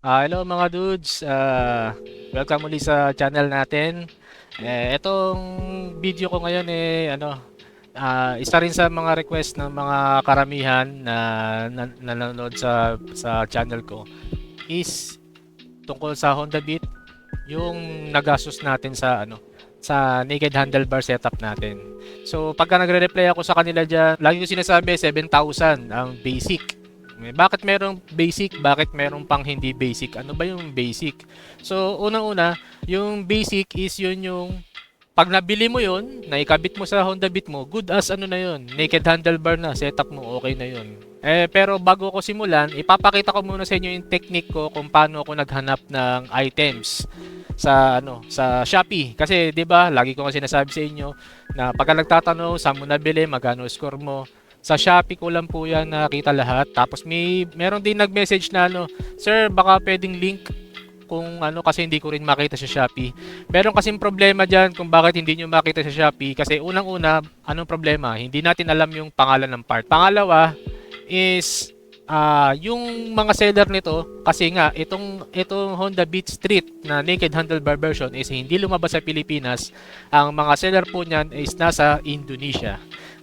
Ah, hello mga dudes. Ah, welcome muli sa channel natin. Eh, itong video ko ngayon eh ano, ah, isa rin sa mga request ng mga karamihan na, na nanonood sa sa channel ko is tungkol sa Honda Beat yung nagastos natin sa ano sa naked handlebar setup natin. So pagka nagre-reply ako sa kanila diyan, lagi ko sinasabi 7,000 ang basic. Eh, Bakit merong basic? Bakit merong pang hindi basic? Ano ba yung basic? So, unang-una, yung basic is yun yung pag nabili mo yun, naikabit mo sa Honda Beat mo, good as ano na yun, naked handlebar na, setup mo, okay na yun. Eh, pero bago ko simulan, ipapakita ko muna sa inyo yung technique ko kung paano ako naghanap ng items sa ano sa Shopee kasi 'di ba lagi ko kasi sinasabi sa inyo na pagka nagtatanong saan mo nabili magkano score mo sa Shopee ko lang po yan nakita lahat. Tapos may meron din nag-message na ano, Sir, baka pwedeng link kung ano kasi hindi ko rin makita sa Shopee. Meron kasing problema diyan kung bakit hindi nyo makita sa Shopee kasi unang-una, anong problema? Hindi natin alam yung pangalan ng part. Pangalawa is ah yung mga seller nito kasi nga itong itong Honda Beat Street na naked handlebar version is hindi lumabas sa Pilipinas. Ang mga seller po niyan is nasa Indonesia.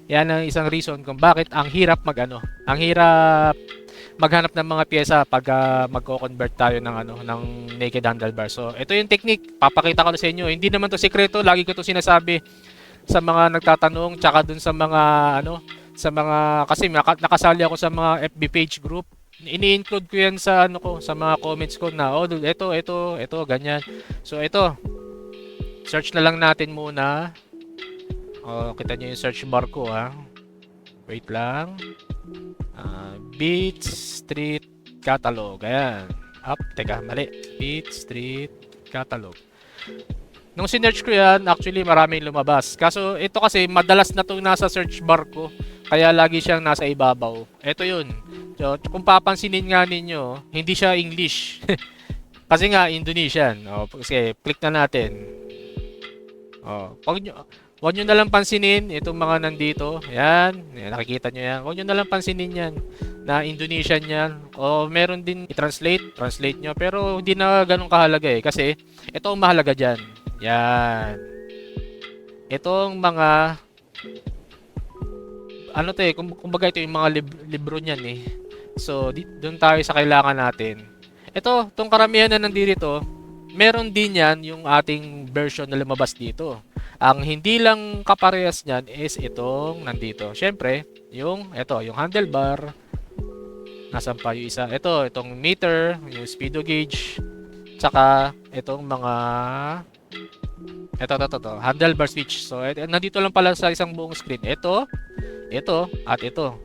Yan ang isang reason kung bakit ang hirap magano. Ang hirap maghanap ng mga pyesa pag ah, magko-convert tayo ng ano ng naked handlebar. So, ito yung technique. Papakita ko na sa inyo. Hindi naman to sekreto, lagi ko to sinasabi sa mga nagtatanong tsaka dun sa mga ano sa mga kasi naka- nakasali ako sa mga FB page group. Ini-include ko yan sa ano ko, sa mga comments ko na oh, ito, ito, ito, ganyan. So, ito. Search na lang natin muna. Oh, kita niyo yung search bar ko ha. Wait lang. Ah, Beat Street Catalog. Ayan. Up, teka, mali. Beat Street Catalog. Nung sinearch ko yan, actually maraming lumabas. Kaso ito kasi madalas na itong nasa search bar ko. Kaya lagi siyang nasa ibabaw. Ito yun. So, kung papansinin nga ninyo, hindi siya English. kasi nga Indonesian. O, sige, click na natin. O, pag nyo, Huwag nyo na lang pansinin itong mga nandito. Yan. Nakikita nyo yan. Huwag nyo na lang pansinin yan. Na Indonesian yan. O meron din i-translate. Translate nyo. Pero hindi na ganun kahalaga eh. Kasi ito ang mahalaga dyan. Yan. Itong mga ano to eh, kum- kumbaga ito yung mga lib- libro niyan eh. So, doon tayo sa kailangan natin. Ito, tong karamihan na nandito, meron din yan yung ating version na lumabas dito. Ang hindi lang kaparehas niyan is itong nandito. Siyempre, yung ito, yung handlebar. Nasaan pa yung isa? Ito, itong meter, yung speedo gauge. Tsaka itong mga ito, ito, ito, ito, handlebar switch. So, et- nandito lang pala sa isang buong screen. Ito, ito, at ito.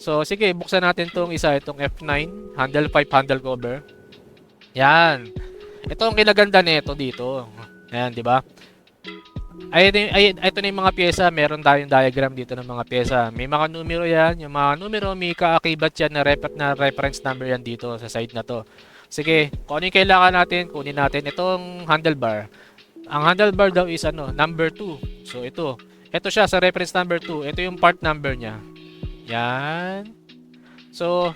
So, sige, buksan natin itong isa, itong F9, handle 5 handle cover. Yan. Ito ang kinaganda nito dito. Ayan, di ba? Ay, ay, ito na yung mga pyesa. Meron tayong diagram dito ng mga pyesa. May mga numero yan. Yung mga numero, may kaakibat yan na, refer, na reference number yan dito sa side na to. Sige, kung ano yung kailangan natin, kunin natin itong handlebar. Ang handlebar daw is ano, number 2. So, ito. Ito siya sa reference number 2. Ito yung part number niya. Yan. So,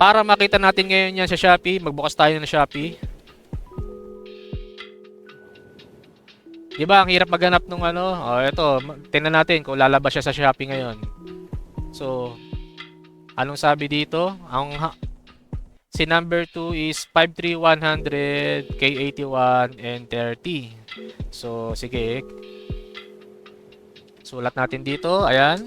para makita natin ngayon yan sa Shopee, magbukas tayo ng Shopee. Di ba, ang hirap maghanap nung ano. Oh, ito, tingnan natin kung lalabas siya sa Shopee ngayon. So, anong sabi dito? Ang ha- si number 2 is 53100, K81 and 30. So, sige. Sulat natin dito. Ayan.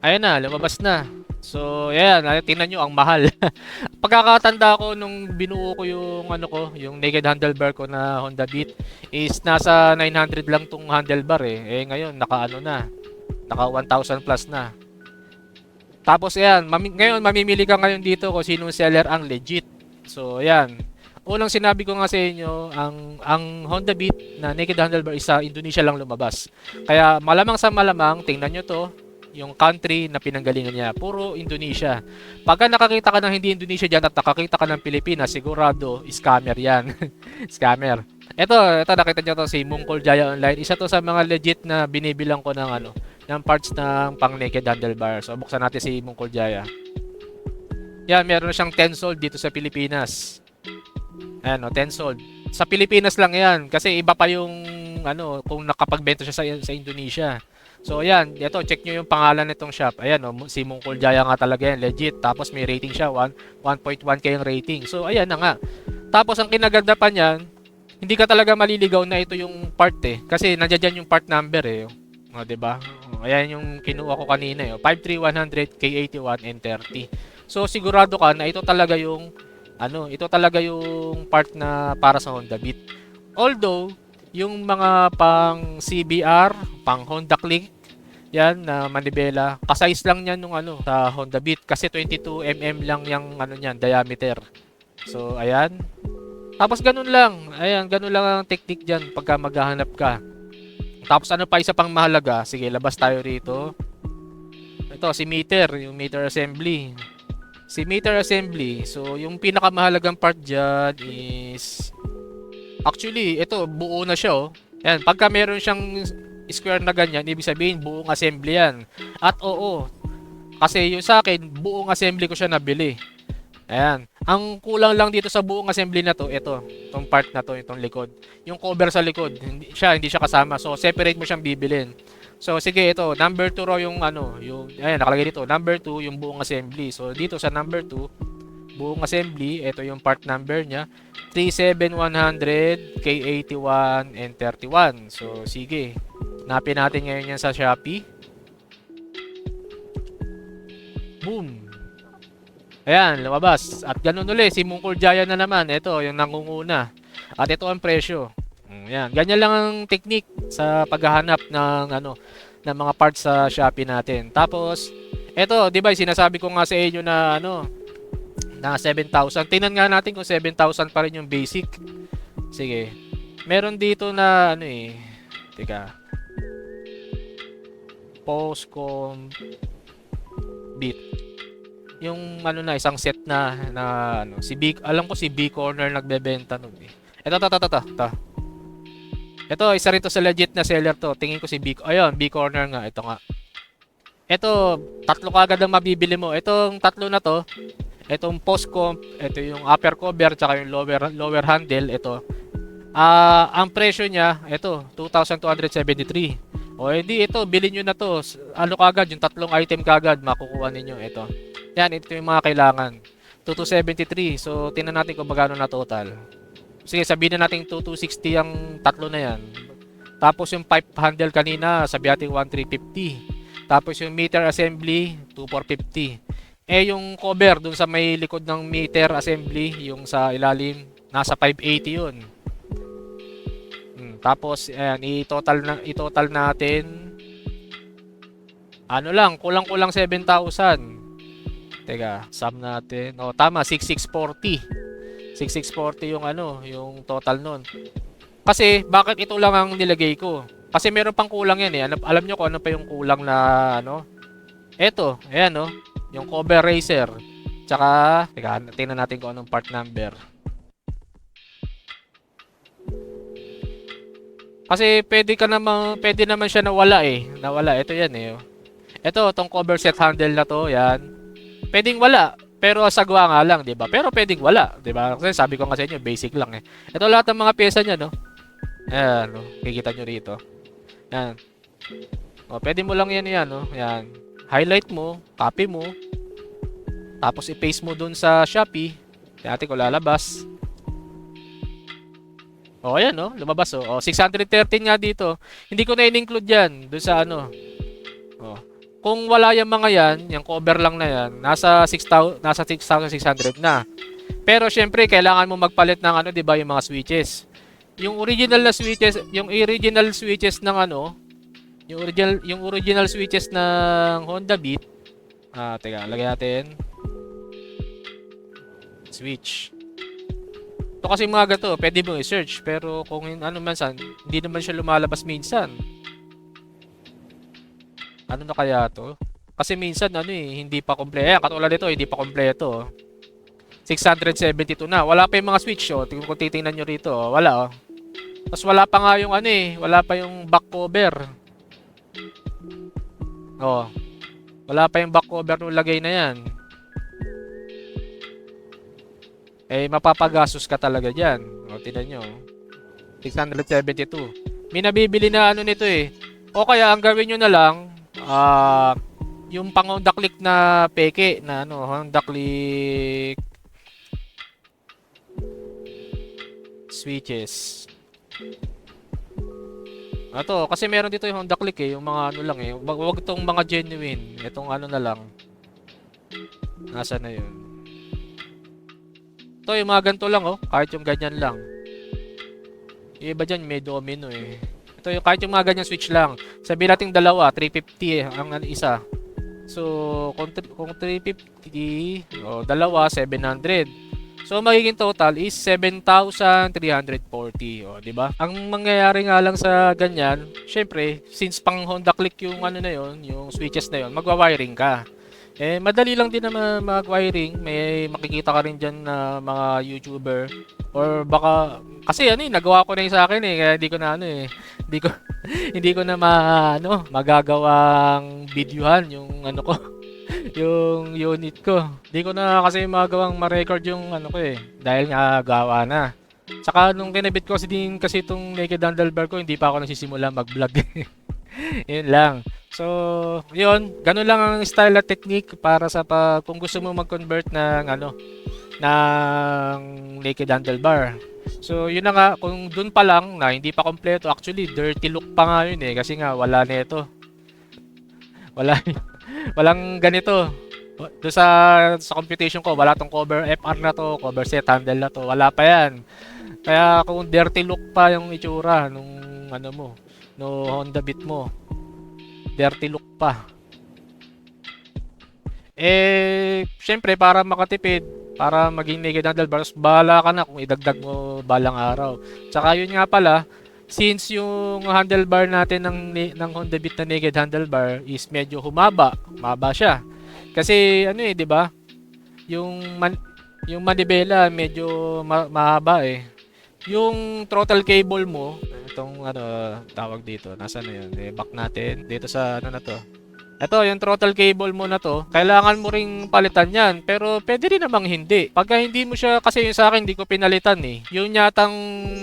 Ayan na, lumabas na. So, ay, tingnan nyo, ang mahal. Pagkakatanda ko nung binuo ko yung ano ko, yung naked handlebar ko na Honda Beat is nasa 900 lang tong handlebar eh. Eh ngayon naka ano na. Naka 1,000 plus na. Tapos ayan, mami- ngayon mamimili ka ngayon dito kung sinong seller ang legit. So, ayan. Unang sinabi ko nga sa inyo, ang ang Honda Beat na naked handlebar is sa Indonesia lang lumabas. Kaya malamang sa malamang, tingnan nyo to, yung country na pinanggalingan niya. Puro Indonesia. Pagka nakakita ka ng hindi Indonesia dyan at nakakita ka ng Pilipinas, sigurado, scammer yan. scammer. Ito, ito nakita nyo to si Mungkol Jaya Online. Isa to sa mga legit na binibilang ko ng ano, ng parts ng pang naked handlebar. So, buksan natin si Mungkol Jaya. Yan, meron siyang 10 sold dito sa Pilipinas. Ayan, oh, 10 sold. Sa Pilipinas lang yan. Kasi iba pa yung, ano, kung nakapagbenta siya sa, sa Indonesia. So, ayan. Ito, check nyo yung pangalan nitong shop. Ayan, oh, si Mungkol Jaya nga talaga yan. Legit. Tapos may rating siya. 1, 1.1k yung rating. So, ayan na nga. Tapos, ang kinaganda pa niyan, hindi ka talaga maliligaw na ito yung part eh. Kasi nandiyan yung part number eh. O, 'di ba? O, Ayan yung kinuha ko kanina eh. 53100 K81 and 30. So sigurado ka na ito talaga yung ano, ito talaga yung part na para sa Honda Beat. Although yung mga pang CBR, pang Honda Click, yan na manibela, kasize lang yan nung ano sa Honda Beat kasi 22 mm lang yung ano niyan, diameter. So ayan. Tapos ganun lang. Ayan, ganun lang ang technique diyan pagka maghahanap ka. Tapos ano pa isa pang mahalaga? Sige, labas tayo rito. Ito, si meter, yung meter assembly. Si meter assembly, so yung pinakamahalagang part dyan is actually, ito, buo na siya oh. Yan, pagka meron siyang square na ganyan, ibig sabihin buong assembly yan. At oo, kasi yung sa akin, buong assembly ko siya nabili. Ayan. Ang kulang lang dito sa buong assembly na to, ito, itong part na to, itong likod. Yung cover sa likod, hindi siya hindi siya kasama. So separate mo siyang bibilin. So sige ito, number 2 raw yung ano, yung ayan nakalagay dito, number 2 yung buong assembly. So dito sa number 2, buong assembly, ito yung part number niya, 37100 K81 and 31. So sige. Hanapin natin ngayon yan sa Shopee. Boom. Ayan, lumabas. At ganun ulit, si Mungkol Jaya na naman. Ito, yung nangunguna. At ito ang presyo. Mm, Ayan, ganyan lang ang technique sa paghahanap ng ano ng mga parts sa Shopee natin. Tapos, ito, 'di ba, sinasabi ko nga sa inyo na ano na 7,000. Tingnan nga natin kung 7,000 pa rin yung basic. Sige. Meron dito na ano eh. Teka. Postcom beat yung ano na isang set na na ano si B alam ko si B corner nagbebenta nun eh. Ito to to to to. to. Ito isa rito sa legit na seller to. Tingin ko si B ayun B corner nga ito nga. Ito tatlo kagad ang mabibili mo. Itong tatlo na to. Itong post comp, ito yung upper cover tsaka yung lower lower handle ito. Ah, ang presyo niya ito 2,273. O hindi ito bilhin niyo na to. Ano kagad yung tatlong item kagad makukuha ninyo ito. Yan, ito yung mga kailangan. 2273. So, tingnan natin kung magkano na total. Sige, sabihin na natin 2260 ang tatlo na yan. Tapos yung pipe handle kanina, sabi natin 1350. Tapos yung meter assembly, 2450. Eh, yung cover dun sa may likod ng meter assembly, yung sa ilalim, nasa 580 yun. Hmm, tapos, ayan, i-total, na, i-total natin. Ano lang, kulang-kulang 7,000. Teka, sum natin. O, tama, 6640. 6640 yung ano, yung total nun. Kasi, bakit ito lang ang nilagay ko? Kasi meron pang kulang yan eh. Alam, alam nyo kung ano pa yung kulang na ano? Eto, ayan no. Yung cover racer. Tsaka, teka, tingnan natin kung anong part number. Kasi pwede ka naman, pwede naman siya nawala eh. Nawala, ito yan eh. oh. Ito, tong cover set handle na to, yan. Pwedeng wala, pero sagwa nga lang, 'di ba? Pero pwedeng wala, 'di ba? Kasi sabi ko nga sa inyo, basic lang eh. Ito lahat ng mga pyesa niya, no. Ayan, no. Kikita nyo rito. Yan. O, pwede mo lang yan yan, no. Yan. Highlight mo, copy mo. Tapos i-paste mo dun sa Shopee. Natin kung lalabas. O, ayan, no. Lumabas, oh. O, 613 nga dito. Hindi ko na in-include yan dun sa ano. O, kung wala yung mga yan, yung cover lang na yan, nasa 6,000 nasa 6,600 na. Pero syempre, kailangan mo magpalit ng ano, 'di ba, yung mga switches. Yung original na switches, yung original switches ng ano, yung original yung original switches ng Honda Beat. Ah, teka, lagay natin. Switch. Ito kasi mga gato, pwede mo i-search, pero kung ano man san, hindi naman siya lumalabas minsan. Ano na kaya to? Kasi minsan ano eh, hindi pa kompleto. Ayan, katulad nito, hindi pa kompleto. oh. 672 na. Wala pa yung mga switch oh. Kung titingnan nyo rito, oh. wala oh. Tapos wala pa nga yung ano eh, wala pa yung back cover. Oh. Wala pa yung back cover nung lagay na yan. eh mapapagastos ka talaga dyan. O, tinan nyo. 672. May nabibili na ano nito eh. O kaya, ang gawin nyo na lang, ah, yung pang Honda Click na peke, na ano, Honda Click switches. Ato, kasi meron dito yung Honda Click eh, yung mga ano lang eh. Wag, tong mga genuine. Itong ano na lang. Nasa na yun? Ito, yung mga ganito lang oh. Kahit yung ganyan lang. Yung iba dyan, may domino eh. Ito yung kahit yung mga ganyan switch lang. Sabi natin dalawa, 350 eh, ang ano, isa. So, kung, kung 350, oh, dalawa, 700. So, magiging total is 7,340. O, di ba? Ang mangyayari nga lang sa ganyan, syempre, since pang Honda Click yung ano na yon, yung switches na yon, magwa-wiring ka. Eh, madali lang din naman mag-wiring. May makikita ka rin dyan na mga YouTuber. Or baka, kasi ano eh, nagawa ko na yung sa akin eh. Kaya hindi ko na ano eh. Hindi ko, hindi ko na ma, ano, magagawang videohan yung ano ko. yung unit ko. Hindi ko na kasi magawang ma-record yung ano ko eh. Dahil nga gawa na. Saka nung kinabit ko kasi din kasi itong naked handlebar ko, hindi pa ako nagsisimula mag-vlog. yun lang. So, yun, ganun lang ang style at technique para sa pag kung gusto mo mag-convert ng ano ng naked handlebar. So, yun na nga, kung dun pa lang na hindi pa kompleto, actually dirty look pa nga yun eh kasi nga wala nito. Wala walang ganito. Doon sa sa computation ko, wala tong cover FR na to, cover set handle na to, wala pa yan. Kaya kung dirty look pa yung itsura nung ano mo, no Honda Beat mo, dirty look pa. Eh, syempre para makatipid, para maging naked handlebars, bahala ka na kung idagdag mo balang araw. Tsaka yun nga pala, since yung handlebar natin ng, ng Honda Beat na naked handlebar is medyo humaba, humaba siya. Kasi ano eh, 'di ba? Yung man, yung manibela medyo ma- mahaba eh. Yung throttle cable mo, itong ano tawag dito, nasa na yun? Eh, back natin dito sa ano na to. Ito, yung throttle cable mo na to, kailangan mo ring palitan yan. Pero pwede rin namang hindi. Pagka hindi mo siya, kasi yung sa akin, hindi ko pinalitan eh. Yung yatang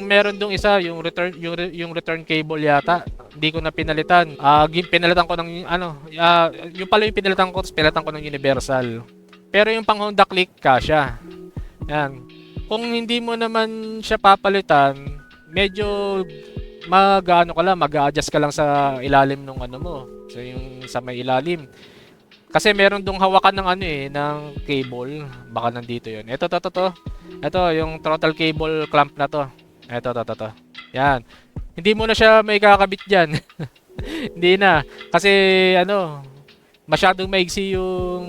meron dong isa, yung return, yung, yung return cable yata, hindi ko na pinalitan. Gin- pinalitan ko ng, ano, ah, yung pala yung pinalitan ko, tapos pinalitan ko ng universal. Pero yung pang Honda Click, kasya. Yan. Kung hindi mo naman siya papalitan, medyo mag-ano ka lang, mag-adjust ka lang sa ilalim ng ano mo. So yung sa may ilalim. Kasi meron dong hawakan ng ano eh, ng cable. Baka nandito yon. Ito, to, to, to. Ito, yung throttle cable clamp na to. Ito, to, to, to. Yan. Hindi mo na siya may kakabit dyan. Hindi na. Kasi, ano, masyadong maigsi yung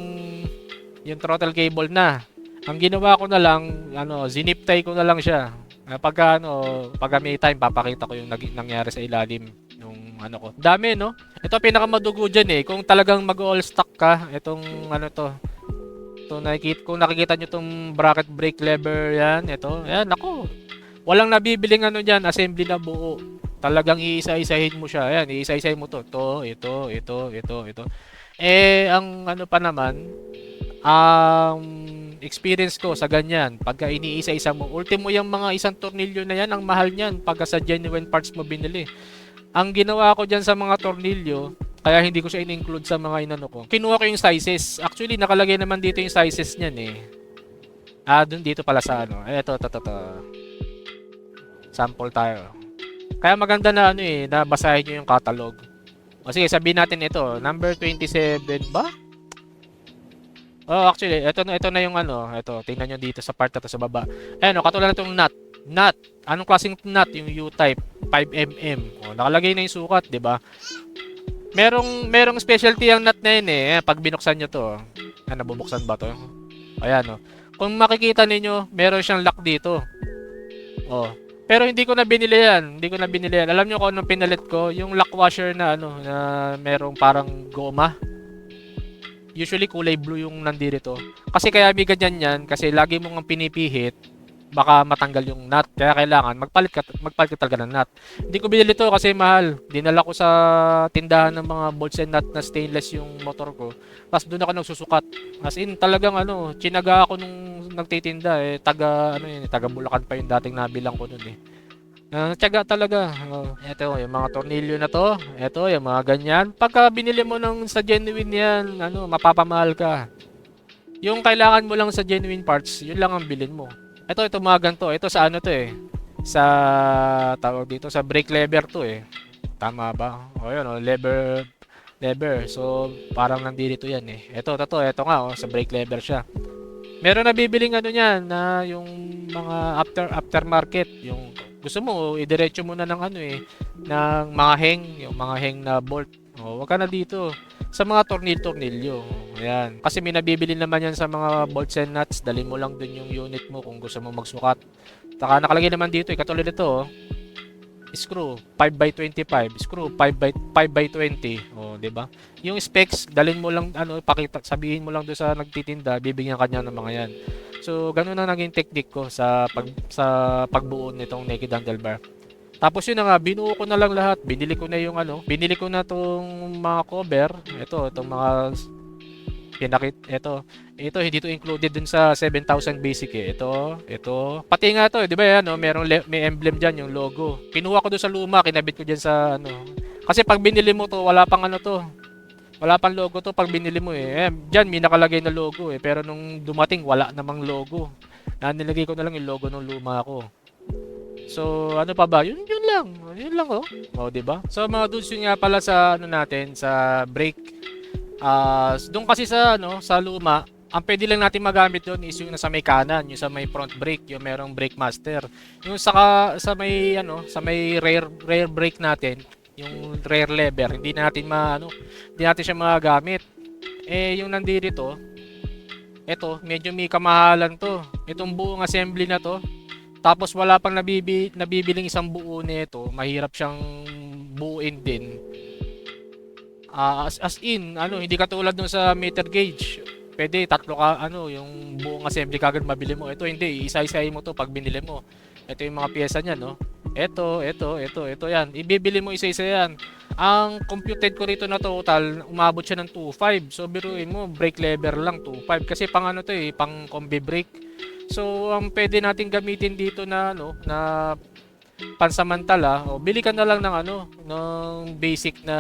yung throttle cable na. Ang ginawa ko na lang, ano, zinip tie ko na lang siya. Uh, pagka ano, pagka may time papakita ko yung nag- nangyari sa ilalim nung ano ko. Dami no. Ito pinakamadugo diyan eh. Kung talagang mag-all stock ka, itong ano to. To nakikita kung nakikita niyo tong bracket brake lever yan, ito. Yan ako. Walang nabibiling ano diyan, assembly na buo. Talagang iisa-isahin mo siya. Yan, iisa-isahin mo to. To, ito, ito, ito, ito. Eh ang ano pa naman, ang experience ko sa ganyan, pagka iniisa-isa mo, ultimo yung mga isang tornilyo na yan, ang mahal niyan pagka sa genuine parts mo binili. Ang ginawa ko dyan sa mga tornilyo, kaya hindi ko siya in-include sa mga inano ko. Kinuha ko yung sizes. Actually, nakalagay naman dito yung sizes niyan eh. Ah, dun dito pala sa ano. Eh, ito, ito, ito. Sample tayo. Kaya maganda na ano eh, na basahin nyo yung catalog. O sige, sabihin natin ito. Number 27 ba? Oh, actually, ito na ito na yung ano, ito, tingnan niyo dito sa part na to sa baba. Ayan, oh, katulad nitong nut. Nut. Anong klaseng nut? Yung U-type, 5 mm. Oh, nakalagay na yung sukat, 'di ba? Merong merong specialty ang nut na yun eh. Pag binuksan niyo to, ah, nabubuksan ba to? Ayan, oh. Kung makikita ninyo, meron siyang lock dito. Oh. Pero hindi ko na binili yan. Hindi ko na binili yan. Alam niyo kung anong pinalit ko? Yung lock washer na ano, na merong parang goma usually kulay blue yung nandito. Kasi kaya may ganyan yan, kasi lagi mong ang pinipihit, baka matanggal yung nut. Kaya kailangan magpalit ka magpalit ka talaga ng nut. Hindi ko binili to kasi mahal. Dinala ko sa tindahan ng mga bolts and nut na stainless yung motor ko. Tapos doon ako nagsusukat. As in talagang ano, chinaga ako nung nagtitinda eh taga ano yun, eh, taga Bulacan pa yung dating nabilang ko noon eh. Uh, tiyaga talaga. Oh, ito, yung mga tornilyo na to. Ito, yung mga ganyan. Pagka binili mo ng sa genuine yan, ano, mapapamahal ka. Yung kailangan mo lang sa genuine parts, yun lang ang bilhin mo. Ito, ito mga ganito. Ito sa ano to eh. Sa, tawag dito, sa brake lever to eh. Tama ba? O yun, oh, lever, lever. So, parang nandito yan eh. Ito, ito, ito, ito nga, oh, sa brake lever siya. Meron na bibiling ano niyan na yung mga after aftermarket, yung gusto mo idiretso mo na ng ano eh ng mga hang, yung mga hang na bolt. Oh, wag ka na dito sa mga tornil-tornilyo. Ayan. Kasi may nabibili naman yan sa mga bolts and nuts. Dali mo lang dun yung unit mo kung gusto mo magsukat. Taka nakalagay naman dito eh. Katulad nito oh. Screw 5x25, screw 5x 5x20. Oh, 'di ba? Yung specs, dalin mo lang ano, pakita, sabihin mo lang do sa nagtitinda, bibigyan kanya ng mga 'yan. So, ganun na naging technique ko sa pag sa pagbuo nitong naked handlebar. Tapos yun na nga, binuo ko na lang lahat. Binili ko na yung ano, binili ko na tong mga cover. Ito, itong mga pinakit, ito. Ito, hindi to included dun sa 7,000 basic eh. Ito, ito. Pati nga to, di ba yan, no? Merong le- may emblem dyan, yung logo. Kinuha ko dun sa luma, kinabit ko dyan sa ano. Kasi pag binili mo to, wala pang ano to. Wala pang logo to pag binili mo eh. eh dyan, may nakalagay na logo eh. Pero nung dumating, wala namang logo. Na nilagay ko na lang yung logo ng luma ko. So, ano pa ba? Yun, yun lang. Yun lang, oh. O, di ba? So, mga dudes, yun nga pala sa, ano natin, sa brake. Ah, doon kasi sa, ano, sa luma, ang pwede lang natin magamit doon is yung nasa may kanan, yung sa may front brake, yung merong brake master. Yung sa, sa may, ano, sa may rear, rear brake natin, yung rear lever, hindi natin ma, ano, hindi natin siya magagamit. Eh, yung nandito, eto, medyo may kamahalan to. Itong buong assembly na to, tapos wala pang nabibi, nabibiling isang buo nito, mahirap siyang buuin din. Ah, as, as in, ano, hindi katulad nung sa meter gauge. Pwede tatlo ka ano, yung buong assembly kagad mabili mo. Ito hindi, isa-isahin mo to pag binili mo. Ito yung mga piyesa niya, no? Ito, ito, ito, ito yan. Ibibili mo isa-isa yan. Ang computed ko rito na total, umabot siya ng 2.5. So biruin mo, brake lever lang 2.5 kasi pang ano to eh, pang combi brake. So ang pwede natin gamitin dito na ano, na pansamantala, o bili ka na lang ng ano, ng basic na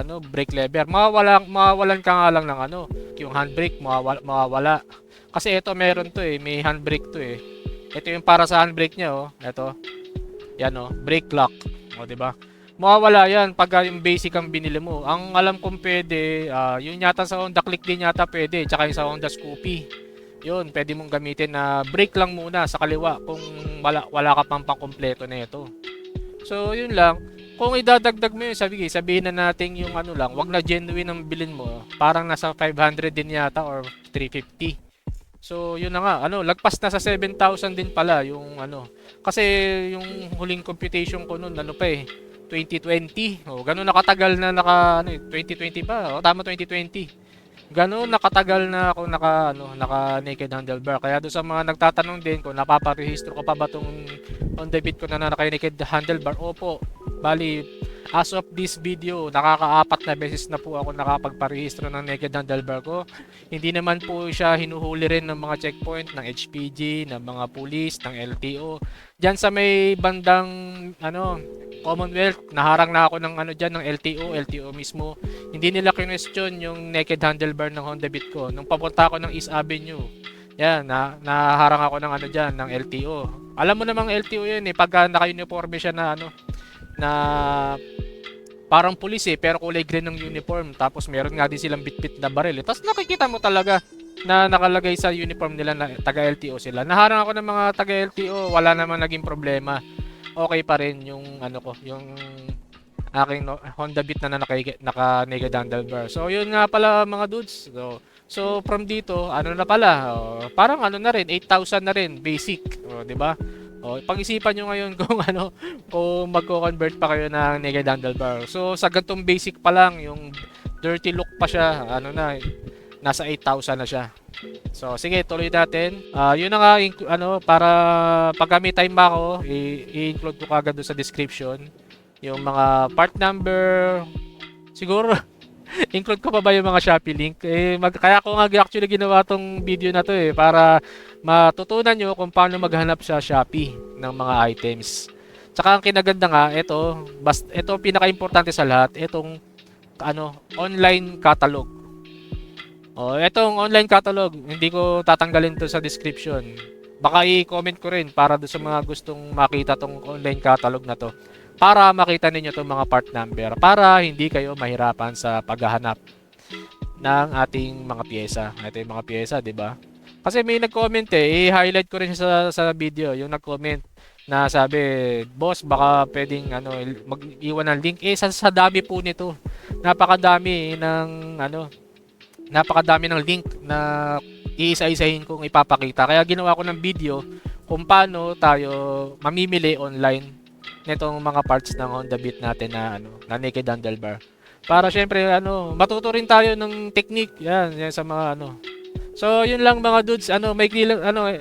ano, brake lever. Mawawala mawawalan ka nga lang ng ano, yung handbrake mawawala. Kasi ito meron to eh, may handbrake to eh. Ito yung para sa handbrake niya oh, ito. Yan oh, brake lock. O, di ba? Mawawala yan pag yung basic ang binili mo. Ang alam kong pwede, uh, yun yata sa Honda Click din yata pwede, tsaka yung sa Honda Scoopy yun, pwede mong gamitin na brake lang muna sa kaliwa kung wala, wala ka pang pangkompleto na ito. So, yun lang. Kung idadagdag mo yun, sabi, sabihin na natin yung ano lang, wag na genuine ang bilin mo. Parang nasa 500 din yata or 350. So, yun na nga, ano, lagpas na sa 7,000 din pala yung ano. Kasi yung huling computation ko noon, ano pa eh, 2020. Oh, ganun nakatagal na naka ano, 2020 pa. Oh, tama 2020 ganoon nakatagal na ako naka ano naka naked handlebar kaya do sa mga nagtatanong din ko napaparehistro ko pa ba tong on debit ko na naka naked handlebar opo bali as of this video nakakaapat na beses na po ako nakapagparehistro ng naked handlebar ko hindi naman po siya hinuhuli rin ng mga checkpoint ng HPG ng mga pulis ng LTO diyan sa may bandang ano Commonwealth, naharang na ako ng ano diyan ng LTO, LTO mismo. Hindi nila question yung naked handlebar ng Honda Beat ko. Nung papunta ako ng East Avenue, yan, na, naharang ako ng ano diyan ng LTO. Alam mo namang LTO yan eh, pagka naka-uniforme siya na ano, na parang pulis eh, pero kulay green ng uniform. Tapos meron nga din silang bitbit na baril. Eh. Tapos nakikita mo talaga na nakalagay sa uniform nila na taga LTO sila. Naharang ako ng mga taga LTO, wala naman naging problema okay pa rin yung ano ko, yung aking no, Honda Beat na naka, naka naked handlebar. So yun nga pala mga dudes. So, so from dito, ano na pala, oh, parang ano na rin, 8,000 na rin basic, oh, 'di ba? Oh, pag-isipan nyo ngayon kung ano, kung magko-convert pa kayo ng naked handlebar. So sa ganitong basic pa lang, yung dirty look pa siya, ano na, nasa 8,000 na siya. So sige, tuloy natin. Ah, yun na nga ano para pag may time ako, i-include ko kagad sa description yung mga part number siguro include ko pa ba yung mga Shopee link? Eh, mag, kaya ko nga actually ginawa tong video na to eh para matutunan nyo kung paano maghanap sa Shopee ng mga items. Tsaka ang kinaganda nga, ito, bas, ito pinaka-importante sa lahat, itong ano, online catalog. Oh, etong online catalog, hindi ko tatanggalin to sa description. Baka i-comment ko rin para sa mga gustong makita tong online catalog na to. Para makita ninyo tong mga part number. Para hindi kayo mahirapan sa paghahanap ng ating mga pyesa. Ito yung mga pyesa, di ba? Kasi may nag-comment eh, i-highlight ko rin sa, sa video, yung nag-comment na sabi, boss, baka pwedeng ano, mag-iwan ng link. Eh, sa, sa dami po nito. Napakadami ng ano, napakadami ng link na iisa-isahin kong ipapakita. Kaya ginawa ko ng video kung paano tayo mamimili online nitong mga parts ng Honda Beat natin na ano, na naked handlebar. Para syempre ano, matuto rin tayo ng technique. Yan, yan sa mga ano. So, yun lang mga dudes, ano, may lang, ano,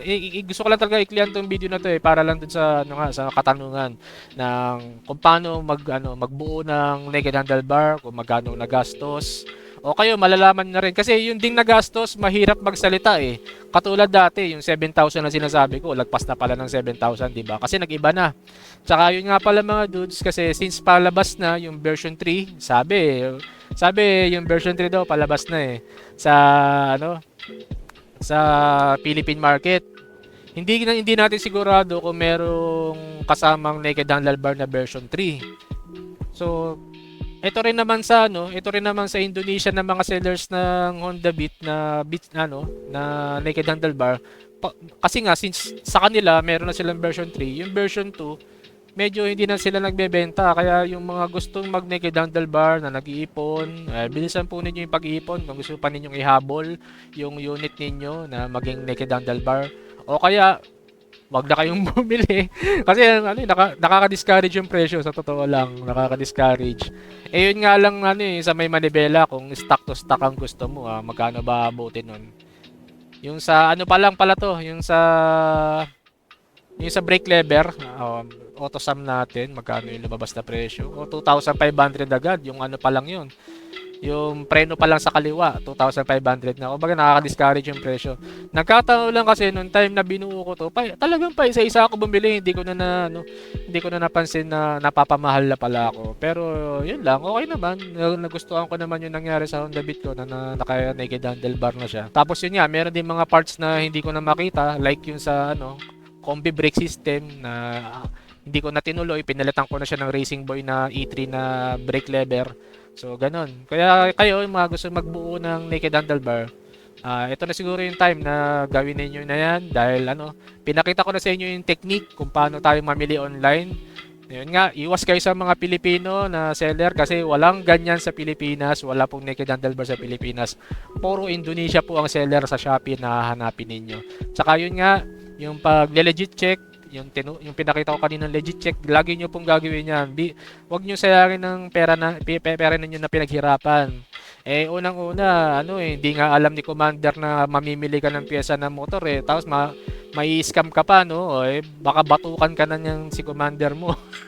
gusto ko lang talaga i-clear tong video na to eh para lang dun sa ano nga, sa katanungan ng kung paano mag ano, magbuo ng naked handlebar, kung magkano nagastos, o kayo, malalaman na rin. Kasi yung ding nagastos, mahirap magsalita eh. Katulad dati, yung 7,000 na sinasabi ko, lagpas na pala ng 7,000, di ba? Kasi nag-iba na. Tsaka yun nga pala mga dudes, kasi since palabas na yung version 3, sabi, sabi yung version 3 daw, palabas na eh. Sa, ano, sa Philippine market. Hindi hindi natin sigurado kung merong kasamang naked handlebar na version 3. So, ito rin naman sa ano, ito rin naman sa Indonesia ng mga sellers ng Honda Beat na beat ano, na naked handlebar. Pa, kasi nga since sa kanila meron na silang version 3, yung version 2 medyo hindi na sila nagbebenta. Kaya yung mga gustong mag naked handlebar na nag-iipon, eh, bilisan po ninyo yung pag-iipon. Kung gusto pa ninyong ihabol yung unit ninyo na maging naked handlebar. O kaya wag na kayong bumili. Kasi ano, eh, naka, nakaka-discourage yung presyo sa totoo lang, nakaka-discourage. Eh yun nga lang ano eh, sa may manibela kung stock to stock ang gusto mo, ah, magkano ba abutin nun? Yung sa ano pa lang pala to, yung sa yung sa brake lever, um, auto sum natin, magkano yung lumabas na presyo? O 2,500 agad, yung ano pa lang yun. Yung preno pa lang sa kaliwa, 2,500 na. Kumbaga nakaka-discourage yung presyo. Nagkataon lang kasi nung time na binuo ko to, pa, talagang pa isa-isa ako bumili, hindi ko na, na ano, hindi ko na napansin na napapamahal na pala ako. Pero yun lang, okay naman. Nagustuhan ko naman yung nangyari sa Honda Beat ko na, na naka naked handlebar na siya. Tapos yun nga, meron din mga parts na hindi ko na makita, like yung sa ano, combi brake system na hindi ko na tinuloy, pinalitan ko na siya ng Racing Boy na E3 na brake lever. So, ganun. Kaya kayo, yung mga gusto magbuo ng naked handlebar, ah ito na siguro yung time na gawin ninyo na yan dahil ano, pinakita ko na sa inyo yung technique kung paano tayo mamili online. Yun nga, iwas kayo sa mga Pilipino na seller kasi walang ganyan sa Pilipinas, wala pong naked handlebar sa Pilipinas. Puro Indonesia po ang seller sa Shopee na hahanapin ninyo. Tsaka yun nga, yung pag legit check, yung, tinu- yung pinakita ko kanina legit check, lagi nyo pong gagawin yan. Bi- wag nyo sayangin ng pera, na, pera ninyo na pinaghirapan. Eh, unang-una, ano eh, hindi nga alam ni Commander na mamimili ka ng pyesa ng motor eh. Tapos ma may scam ka pa, no? Eh, baka batukan ka na niyang si Commander mo.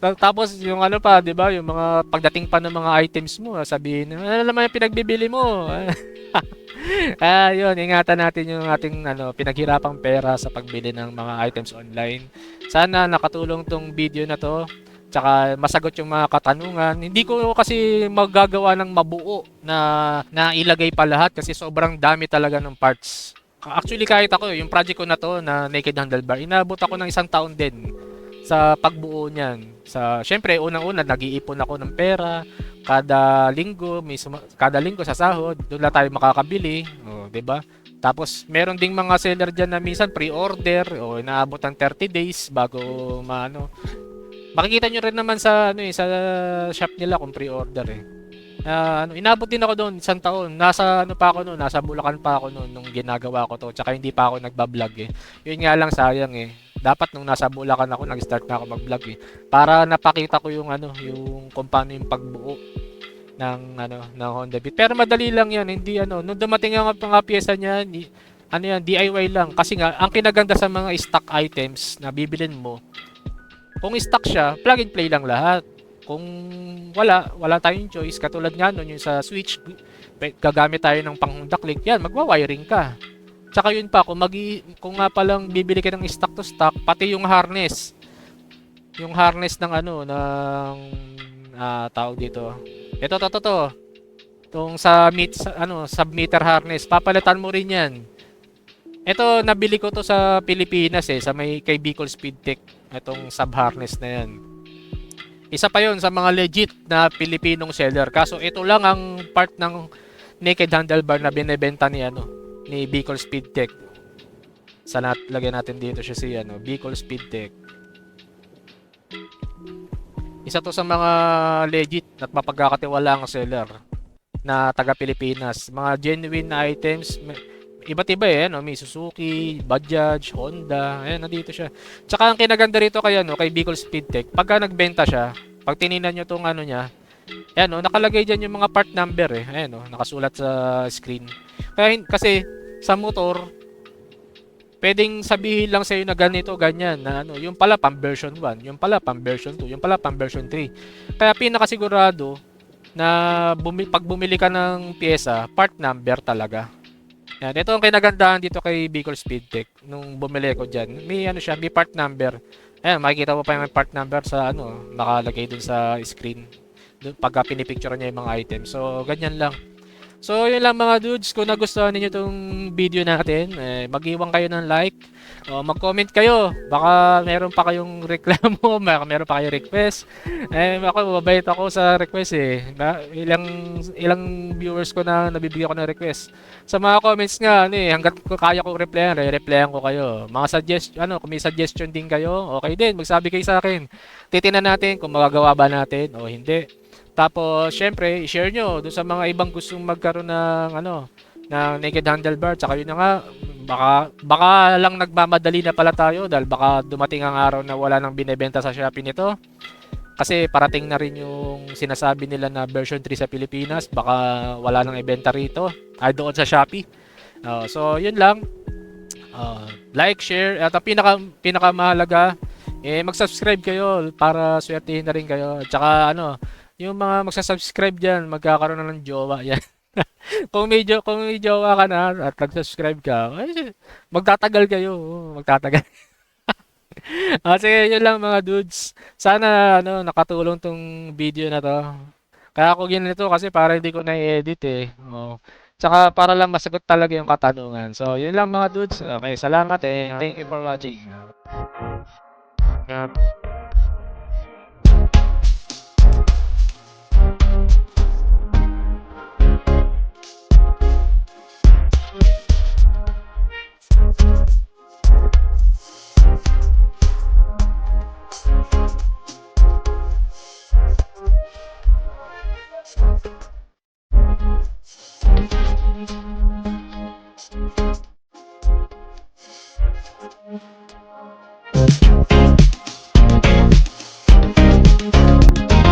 Ta- Tapos yung ano pa, 'di ba? Yung mga pagdating pa ng mga items mo, sabihin, ano naman yung pinagbibili mo? ah, yun, ingatan natin yung ating ano, pinaghirapang pera sa pagbili ng mga items online. Sana nakatulong tong video na to. Tsaka masagot yung mga katanungan. Hindi ko kasi magagawa ng mabuo na na ilagay pa lahat kasi sobrang dami talaga ng parts. Actually kahit ako, yung project ko na to na naked handlebar, inabot ako ng isang taon din sa pagbuo niyan. Sa syempre unang-una nag-iipon ako ng pera kada linggo, may suma- kada linggo sa sahod, doon lang tayo makakabili, oh, 'di ba? Tapos meron ding mga seller diyan na minsan pre-order o inaabot ng 30 days bago maano. Makikita nyo rin naman sa ano eh, sa shop nila kung pre-order eh. Ah, ano, inabot din ako doon isang taon. Nasa ano pa ako noon, nasa Bulacan pa ako noon nung ginagawa ko to. Tsaka hindi pa ako nagba-vlog eh. Yun nga lang sayang eh. Dapat nung nasa Bulacan ako, nag-start na ako mag-vlog eh. Para napakita ko yung ano, yung kung paano yung pagbuo ng ano ng Honda Beat. Pero madali lang 'yan, hindi ano, nung dumating ang mga pyesa niya, ni, ano yan, DIY lang. Kasi nga, ang kinaganda sa mga stock items na bibilin mo, kung stock siya, plug and play lang lahat. Kung wala, wala tayong choice. Katulad nga nun, yung sa Switch, gagamit tayo ng pang-duck link, yan, magwa-wiring ka. Tsaka yun pa, kung, magi, kung nga palang bibili ka ng stock to stock, pati yung harness, yung harness ng ano, ng ah, tawag dito. Ito, to, to, to. Itong sa, meet, sa ano, submeter harness, papalitan mo rin yan. Ito, nabili ko to sa Pilipinas eh, sa may kay Bicol Speedtech, itong sub harness na yan. Isa pa yon sa mga legit na Pilipinong seller. Kaso ito lang ang part ng naked handlebar na binebenta ni ano, ni Bicol Speedtech. Sa nat lagyan natin dito siya si ano, Bicol Speedtech. Isa to sa mga legit at mapagkakatiwalaang seller na taga Pilipinas. Mga genuine items, iba't iba eh, no? may Suzuki, Bajaj, Honda, ayan, nandito siya. Tsaka ang kinaganda rito kay, ano, kay Bicol Speedtech, pagka nagbenta siya, pag tininan nyo tong ano niya, ayan, no, nakalagay dyan yung mga part number eh, ayan, no, nakasulat sa screen. Kaya, kasi, sa motor, pwedeng sabihin lang sa'yo na ganito, ganyan, na ano, yung pala pang version 1, yung pala pang version 2, yung pala pang version 3. Kaya pinakasigurado na bumi- pag bumili ka ng pyesa, part number talaga. Yan, ito ang kinagandahan dito kay Bicol Speedtech nung bumili ko diyan. May ano siya, may part number. Ayan, makikita mo pa yung part number sa ano, nakalagay dun sa screen. Dun, pagka pinipicture niya yung mga items. So, ganyan lang. So, yun lang mga dudes. Kung nagustuhan niyo itong video natin, eh, mag-iwan kayo ng like. O, mag-comment kayo. Baka meron pa kayong reklamo, baka meron pa kayong request. Eh, ako, mabait ako sa request eh. Na, ilang, ilang viewers ko na nabibigyan ko ng request. Sa mga comments nga, ano eh, hanggat kaya ko replyan, re-replyan ko kayo. Mga suggest, ano, kung may suggestion din kayo, okay din, magsabi kayo sa akin. Titingnan natin kung magagawa ba natin o hindi. Tapos, syempre, i-share nyo doon sa mga ibang gustong magkaroon ng, ano, ng naked handlebar. Tsaka yun na nga, baka, baka lang nagmamadali na pala tayo dahil baka dumating ang araw na wala nang binebenta sa Shopee nito. Kasi parating na rin yung sinasabi nila na version 3 sa Pilipinas. Baka wala nang ibenta rito. Ay doon sa Shopee. Uh, so, yun lang. Uh, like, share. At ang pinaka, pinakamahalaga, eh, mag-subscribe kayo para swertihin na rin kayo. At saka, ano, yung mga magsa-subscribe dyan, magkakaroon na ng jowa. Yan. kung jo- kung may jowa ka na at nag-subscribe ka, ay, magtatagal kayo. Magtatagal. Ah, sige, yun lang mga dudes. Sana ano nakatulong tong video na to. Kaya ako ginito kasi para hindi ko na-edit eh. Oh. Tsaka para lang masagot talaga yung katanungan. So, yun lang mga dudes. Okay, salamat eh. Thank you for watching. Yeah.